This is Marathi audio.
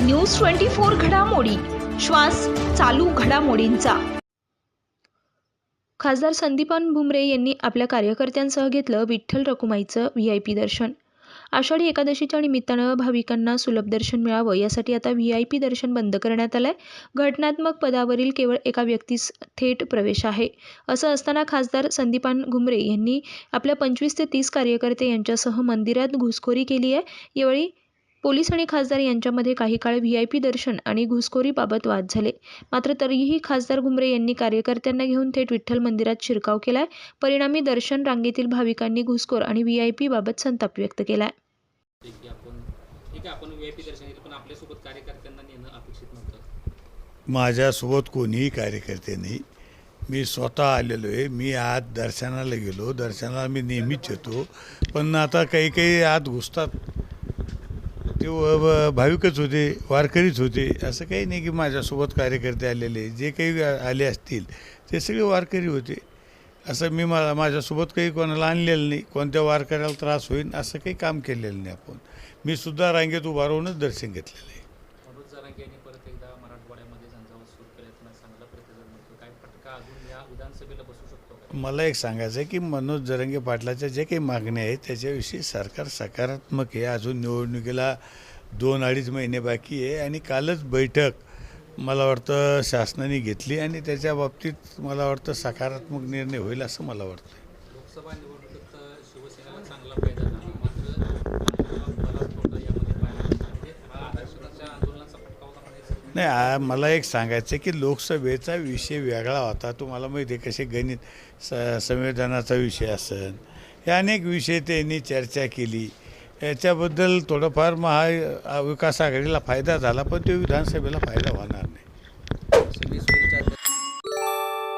न्यूज ट्वेंटी फोर घडामोडी. श्वास चालू घडामोडींचा. खासदार संदीपान भुमरे यांनी आपल्या कार्यकर्त्यांसह घेतलं विठ्ठल रखुमाईचं व्ही आय पी दर्शन. आषाढी एकादशीच्या निमित्तानं भाविकांना सुलभ दर्शन मिळावं यासाठी आता व्ही आय पी दर्शन बंद करण्यात आलंय. घटनात्मक पदावरील केवळ एका व्यक्तीस थेट प्रवेश आहे. असं असताना खासदार संदीपान घुमरे यांनी आपल्या पंचवीस ते तीस कार्यकर्ते यांच्यासह मंदिरात घुसखोरी केली आहे यावेळी पोलीस आणि खासदार यांच्यामध्ये काही काळ व्ही आय पी दर्शन आणि घुसखोरीबाबत वाद झाले. मात्र तरीही खासदार घुमरे यांनी कार्यकर्त्यांना घेऊन थेट विठ्ठल मंदिरात शिरकाव केलाय. परिणामी दर्शन रांगेतील भाविकांनी घुसखोर आणि व्ही आय पी बाबत संताप व्यक्त केलाय. आहे माझ्यासोबत कोणीही कार्यकर्ते नाही. मी स्वतः आलेलो आहे. मी आज दर्शनाला गेलो. दर्शनाला मी नेहमीच येतो. पण आता काही काही आत घुसतात. ते व- भाविकच होते वारकरीच होते असं काही नाही की माझ्यासोबत कार्यकर्ते आलेले जे काही आले असतील ते सगळे वारकरी होते. असं मी मला माझ्यासोबत काही कोणाला आणलेलं नाही. कोणत्या वारकऱ्याला त्रास होईल असं काही काम केलेलं नाही आपण. मी सुद्धा रांगेत उभारूनच दर्शन घेतलेलं आहे. जरांगे यांनी परत एकदा मराठवाड्यामध्ये झंझावात सुरू केल्याचं चांगला प्रतिसाद मिळतो काय फटका अजून या विधानसभेला बसू शकतो मला एक सांगायचं आहे की मनोज जरंगे पाटलाच्या जे काही मागण्या आहेत त्याच्याविषयी सरकार सकारात्मक आहे. अजून निवडणुकीला दोन अडीच महिने बाकी आहे आणि कालच बैठक मला वाटतं शासनाने घेतली आणि त्याच्या बाबतीत मला वाटतं सकारात्मक निर्णय होईल असं मला वाटतं लोकसभा निवडणुकीत शिवसेनेला चांगला फायदा झाला. नाही मला एक सांगायचं आहे की लोकसभेचा विषय वेगळा होता. तुम्हाला माहिती आहे कसे गणित स संविधानाचा विषय असेल हे अनेक विषय त्यांनी चर्चा केली. याच्याबद्दल थोडंफार महा विकास आघाडीला फायदा झाला पण तो विधानसभेला फायदा होणार.